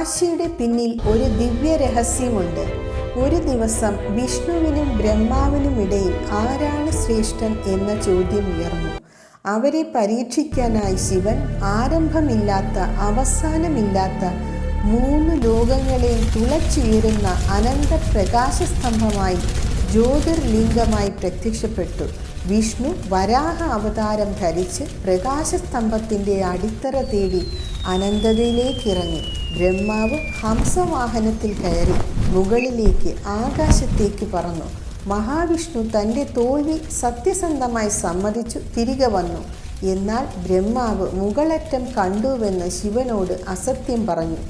കാശിയുടെ പിന്നിൽ ഒരു ദിവ്യ രഹസ്യമുണ്ട് ഒരു ദിവസം വിഷ്ണുവിനും ബ്രഹ്മാവിനും ഇടയിൽ ആരാണ് ശ്രേഷ്ഠൻ എന്ന ചോദ്യം ഉയർന്നു. അവരെ പരീക്ഷിക്കാനായി ശിവൻ ആരംഭമില്ലാത്ത അവസാനമില്ലാത്ത മൂന്ന് ലോകങ്ങളെയും തുളച്ചുയരുന്ന അനന്ത പ്രകാശസ്തംഭമായി ജ്യോതിർലിംഗമായി പ്രത്യക്ഷപ്പെട്ടു. വിഷ്ണു വരാഹ അവതാരം ധരിച്ച് പ്രകാശസ്തംഭത്തിന്റെ അടിത്തറ തേടി അനന്തതയിലേക്കിറങ്ങി. ബ്രഹ്മാവ് ഹംസവാഹനത്തിൽ കയറി മുകളിലേക്ക് ആകാശത്തേക്ക് പറന്നു. മഹാവിഷ്ണു തന്റെ തോൽവി സത്യസന്ധമായി സമ്മതിച്ചു തിരികെ വന്നു. എന്നാൽ ബ്രഹ്മാവ് മുകളറ്റം കണ്ടുവെന്ന് ശിവനോട് അസത്യം പറഞ്ഞു.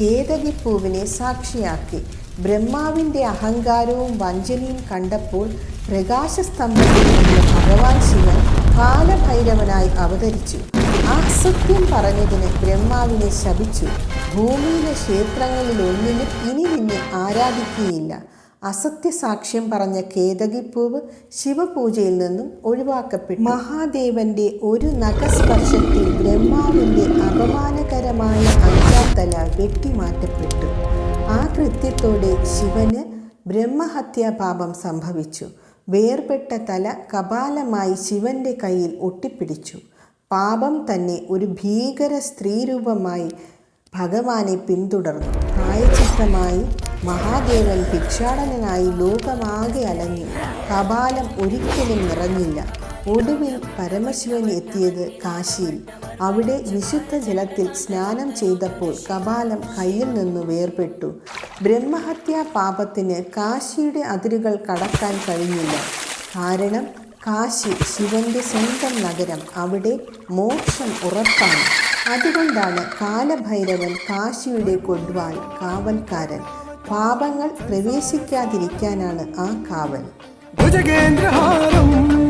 കേതകിപ്പൂവിനെ സാക്ഷിയാക്കി. ബ്രഹ്മാവിന്റെ അഹങ്കാരവും വഞ്ചനയും കണ്ടപ്പോൾ പ്രകാശസ്തംഭത്തിൽ നിന്ന് ഭഗവാൻ ശിവൻ കാലഭൈരവനായി അവതരിച്ചു. ആ സത്യം പറഞ്ഞതിന് ബ്രഹ്മാവിനെ ശപിച്ചു. ഭൂമിയിലെ ക്ഷേത്രങ്ങളിൽ ഒന്നിലും ഇനി നിന്നെ ആരാധിക്കുകയില്ല. അസത്യസാക്ഷ്യം പറഞ്ഞ കേതകിപ്പൂവ് ശിവപൂജയിൽ നിന്നും ഒഴിവാക്കപ്പെട്ടു. മഹാദേവന്റെ ഒരു നഖസ്പർശത്തിൽ ബ്രഹ്മാവിന്റെ അപമാനകരമായ അഞ്ചാത്തല തല വെട്ടിമാറ്റപ്പെട്ടു. ആ കൃത്യത്തോടെ ശിവന് ബ്രഹ്മഹത്യാപാപം സംഭവിച്ചു. വേർപെട്ട തല കപാലമായി ശിവന്റെ കയ്യിൽ ഒട്ടിപ്പിടിച്ചു. പാപം തന്നെ ഒരു ഭീകര സ്ത്രീരൂപമായി ഭഗവാനെ പിന്തുടർന്നു. പ്രായചിത്രമായി മഹാദേവൻ ഭിക്ഷാടനായി ലോകമാകെ അലഞ്ഞു. കപാലം ഒരിക്കലും നിറഞ്ഞില്ല. ഒടുവിൽ പരമശിവൻ എത്തിയത് കാശിയിൽ. അവിടെ വിശുദ്ധ ജലത്തിൽ സ്നാനം ചെയ്തപ്പോൾ കപാലം കയ്യിൽ നിന്നു വേർപെട്ടു. ബ്രഹ്മഹത്യാ പാപത്തിന് കാശിയുടെ അതിരുകൾ കടക്കാൻ കഴിഞ്ഞില്ല. കാരണം കാശി ശിവന്റെ സ്വന്തം നഗരം അവിടെ മോക്ഷം ഉറപ്പാണ്. അതുകൊണ്ടാണ് കാലഭൈരവൻ കാശിയുടെ കൊടുവാൾ കാവൽക്കാരൻ. പാപങ്ങൾ പ്രവേശിക്കാതിരിക്കാനാണ് ആ കാവൽ. ഭുജഗേന്ദ്രഹാരം